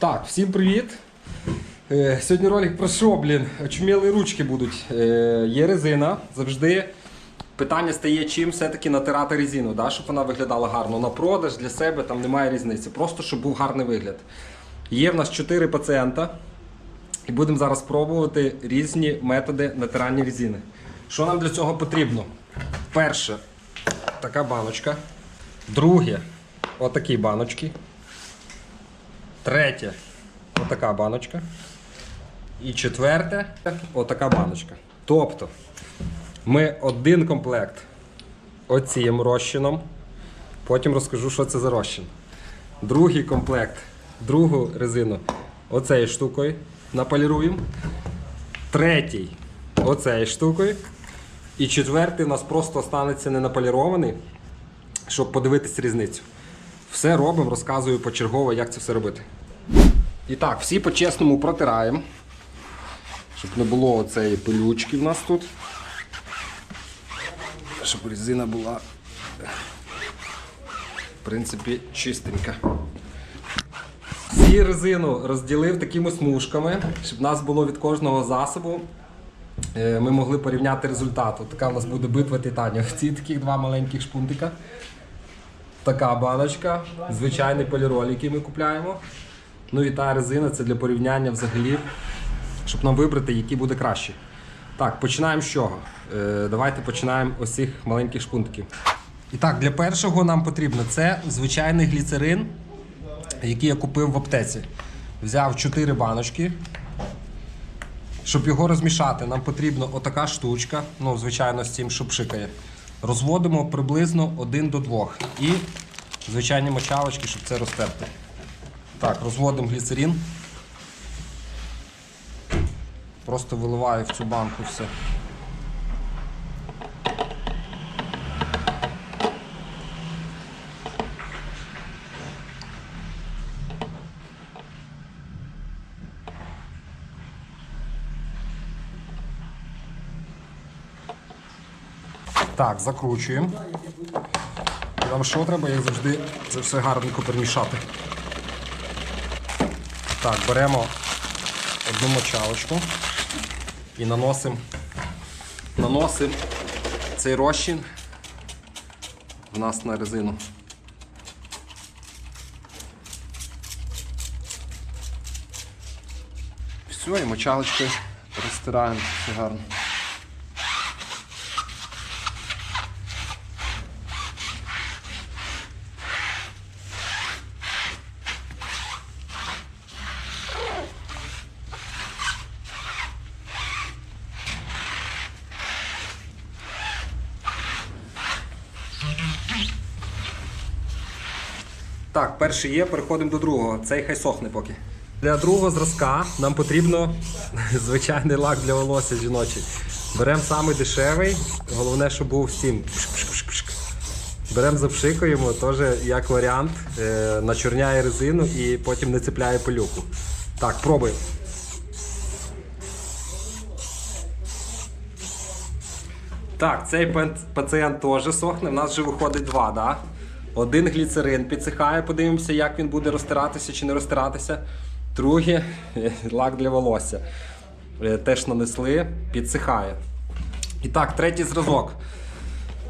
Так, всім привіт. Е, Сьогодні ролик про що, блін? Очуміли ручки будуть. Е, Є резина. Завжди питання стає, чим все-таки натирати резину, да? щоб вона виглядала гарно. На продаж для себе там немає різниці. Просто щоб був гарний вигляд. Є в нас 4 пацієнта. І будемо зараз пробувати різні методи натирання резини. Що нам для цього потрібно? Перше, така баночка. Друге, отакі баночки. Третє отака баночка. І четверте отака баночка. Тобто ми один комплект оцім розчином. Потім розкажу, що це за розчин. Другий комплект, другу резину оцею штукою наполіруємо. Третій оцею штукою. І четвертий у нас просто останеться не наполірований, щоб подивитись різницю. Все робимо, розказую почергово, як це все робити. І так, всі по-чесному протираємо, щоб не було оцеї пилючки в нас тут. Щоб резина була, в принципі, чистенька. Всі резину розділив такими смужками, щоб в нас було від кожного засобу. е, Ми могли порівняти результат. Така у нас буде битва титанів. Ці таких два маленьких шпунтика. Така баночка, звичайний поліроль, який ми купляємо. Ну і та резина це для порівняння взагалі, щоб нам вибрати, який буде краще. Так, починаємо з чого? Е, давайте починаємо ось цих маленьких шпунтиків. І так, для першого нам потрібно це звичайний гліцерин, який я купив в аптеці. Взяв 4 баночки. Щоб його розмішати, нам потрібна отака штучка, ну, звичайно, з цим, що пшикає. Розводимо приблизно 1 до 2. І звичайні мочалочки, щоб це розтерти. Так, розводимо гліцерин. Просто виливаю в цю банку все. Так, закручуємо. Нам що треба, як завжди, це все гарненько перемішати. Так, беремо одну мочалочку і наносимо наносимо цей розчин в нас на резину. Все, і мочалочкою розтираємо все гарно. Так, перший є, переходимо до другого. Цей хай сохне поки. Для другого зразка нам потрібно звичайний лак для волосся жіночий. Беремо самий дешевий, головне, щоб був всім. Беремо запшикуємо, теж як варіант, е, начорняє резину і потім не цепляє пилюку. Так, пробуємо. Так, цей пацієнт теж сохне. У нас вже виходить два, да? Один гліцерин підсихає, подивимося, як він буде розтиратися чи не розтиратися. Другий лак для волосся. Е, Теж нанесли, підсихає. І так, третій зразок.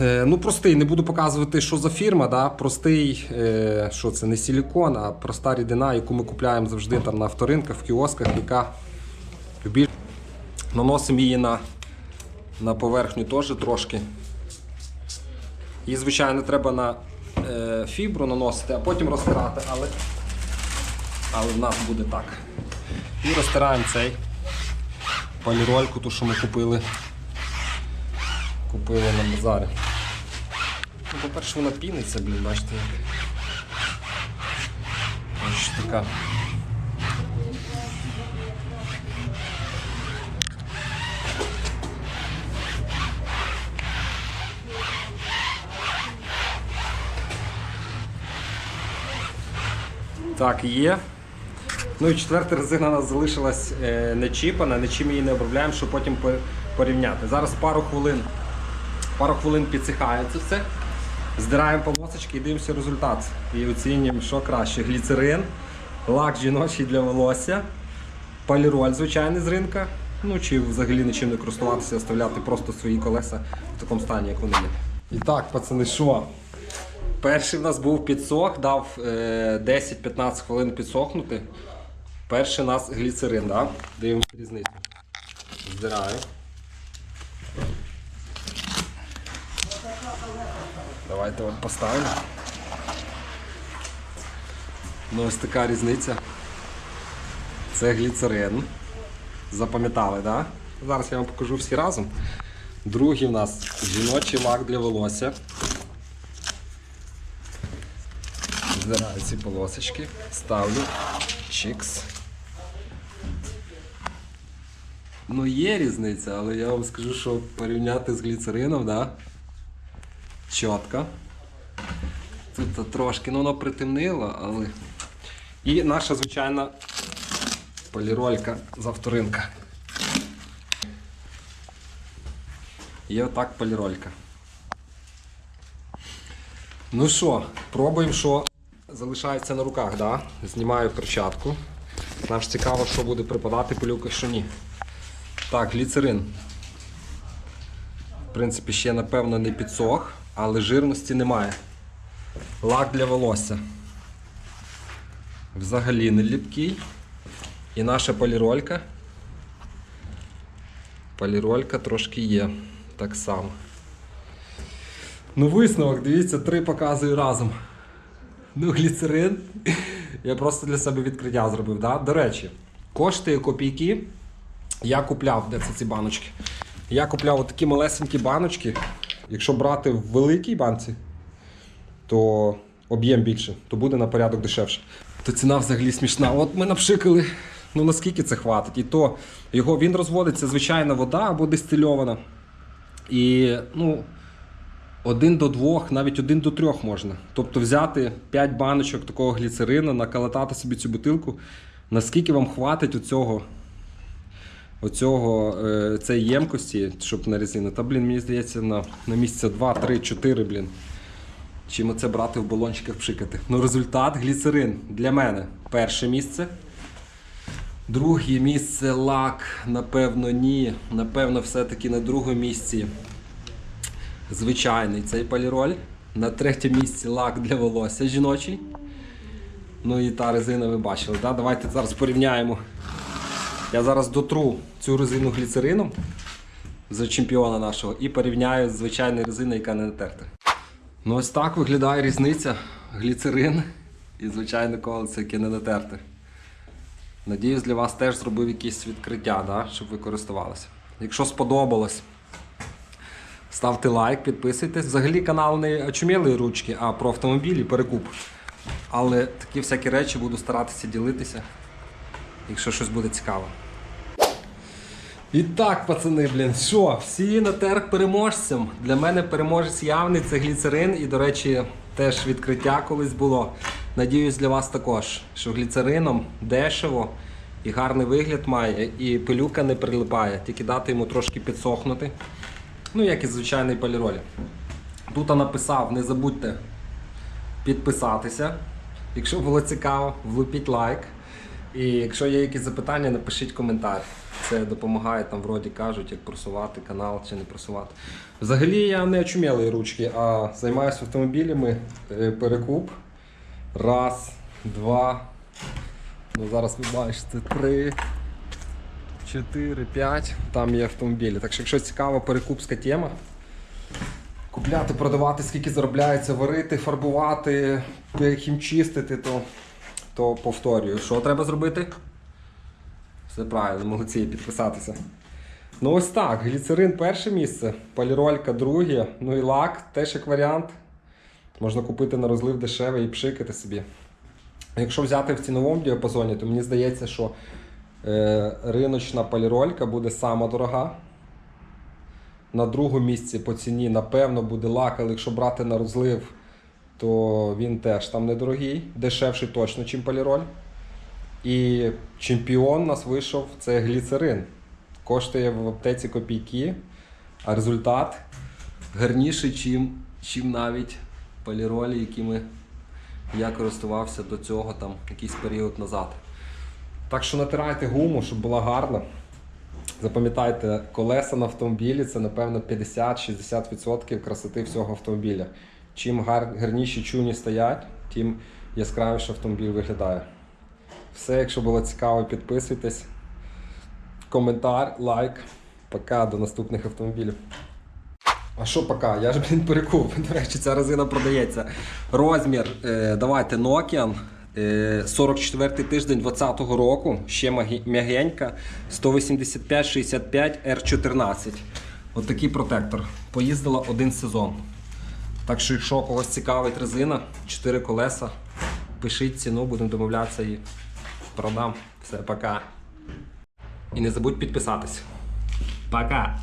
Е, Ну, простий, не буду показувати, що за фірма. Да? Простий, е, що це не силікон, а проста рідина, яку ми купляємо завжди там на авторинках, в кіосках, яка більш наносимо її на, на поверхню теж трошки. Її, звичайно, треба на фібру наносити, а потім розтирати, але, але в нас буде так. І розтираємо цей полірольку, ту, що ми купили. Купили на базарі. Ну, по-перше, вона піниться, блін, бачите. Ось така. Так, є. Ну і четверта резина у нас залишилась е, не чіпана, нічим її не обробляємо, щоб потім порівняти. Зараз пару хвилин, пару хвилин підсихає це все. Здираємо полосочки і дивимося результат. І оцінюємо, що краще. Гліцерин лак жіночий для волосся, поліроль звичайний з ринка. Ну чи взагалі нічим не користуватися, оставляти просто свої колеса в такому стані, як вони є. І так, пацани, що? Перший в нас був підсох, дав е, 10-15 хвилин підсохнути. Перший у нас гліцерин, да? дивимося різницю. Здираю. Давайте от поставимо. Ну ось така різниця. Це гліцерин. Запам'ятали, так? Да? Зараз я вам покажу всі разом. Другий в нас жіночий лак для волосся. Здираю ці полосочки, ставлю чікс. Ну є різниця, але я вам скажу, що порівняти з гліцерином, да? Чітко. Тут трошки, ну воно притемнило, але. І наша звичайна поліролька з авторинка. Є отак поліролька. Ну що, пробуємо, що залишається на руках, да? Знімаю перчатку. Нам ж цікаво, що буде припадати пилюка, що ні. Так, гліцерин. В принципі, ще напевно не підсох, але жирності немає. Лак для волосся. Взагалі не ліпкий. І наша поліролька. Поліролька трошки є. Так само. Ну, висновок, дивіться, три показую разом. Ну, гліцерин. Я просто для себе відкриття зробив. Да? До речі, коштує копійки. Я купляв, де це ці баночки. Я купляв отакі малесенькі баночки. Якщо брати в великій банці, то об'єм більше, то буде на порядок дешевше. То ціна взагалі смішна. От ми напшикали, ну наскільки це хватить. І то його він розводиться звичайна вода або дистильована. І ну, один до двох, навіть один до трьох можна. Тобто взяти 5 баночок такого гліцерину, накалатати собі цю бутилку. Наскільки вам хватить оцього, оцього е, цієї ємкості, щоб на резину? Та, блін, мені здається, на, на місяця 2, 3, 4, блін. Чим оце брати в балончиках пшикати. Ну, результат гліцерин для мене перше місце. Друге місце лак, напевно, ні. Напевно, все-таки на другому місці звичайний цей поліроль. На третьому місці лак для волосся жіночий. Ну і та резина ви бачили. Да? Давайте зараз порівняємо. Я зараз дотру цю резину гліцерином за чемпіона нашого і порівняю з звичайною резиною, яка не натерта. Ну ось так виглядає різниця. Гліцерин і звичайне колесо, яке не натерте. Надіюсь, для вас теж зробив якісь відкриття, да? щоб ви користувалися. Якщо сподобалось, ставте лайк, підписуйтесь. Взагалі канал не очумілої ручки, а про автомобілі перекуп. Але такі всякі речі буду старатися ділитися, якщо щось буде цікаво. І так, пацани, блін, що, всі на терк переможцям. Для мене переможець явний це гліцерин, і, до речі, теж відкриття колись було. Надіюсь, для вас також, що гліцерином дешево і гарний вигляд має, і пилюка не прилипає, тільки дати йому трошки підсохнути. Ну, як і звичайний поліроль. Тут я написав, не забудьте підписатися. Якщо було цікаво, влупіть лайк. І якщо є якісь запитання, напишіть коментар. Це допомагає там, вроді кажуть, як просувати канал чи не просувати. Взагалі я не очумілої ручки, а займаюся автомобілями. Е, Перекуп. Раз, два. Ну, зараз ви бачите три, чотири, п'ять. Там є автомобілі. Так що, якщо цікава перекупська тема, купляти, продавати, скільки заробляється, варити, фарбувати, хімчистити, то, то повторюю, що треба зробити? Все правильно, молодці, підписатися. Ну ось так, гліцерин перше місце, поліролька друге, ну і лак теж як варіант. Можна купити на розлив дешевий і пшикати собі. Якщо взяти в ціновому діапазоні, то мені здається, що риночна поліролька буде сама дорога. На другому місці по ціні, напевно, буде лак, але якщо брати на розлив, то він теж там недорогий, дешевший точно, ніж поліроль. І чемпіон у нас вийшов це гліцерин. Коштує в аптеці копійки, а результат гарніший, чим, чим навіть поліролі, які ми я користувався до цього там якийсь період назад. Так що натирайте гуму, щоб була гарна. Запам'ятайте, колеса на автомобілі це, напевно, 50-60% красоти всього автомобіля. Чим гарніші чуні стоять, тим яскравіше автомобіль виглядає. Все, якщо було цікаво, підписуйтесь. Коментар, лайк. Пока, до наступних автомобілів. А що пока? Я ж, блін, перекуп. До речі, ця резина продається. Розмір, е, давайте, Nokian. Е, 44 тиждень 2020 року. Ще м'ягенька. 185-65 R14. От такий протектор. Поїздила один сезон. Так що, якщо когось цікавить резина, 4 колеса, пишіть ціну, будемо домовлятися і продам. Все, пока. І не забудь підписатись. Пока!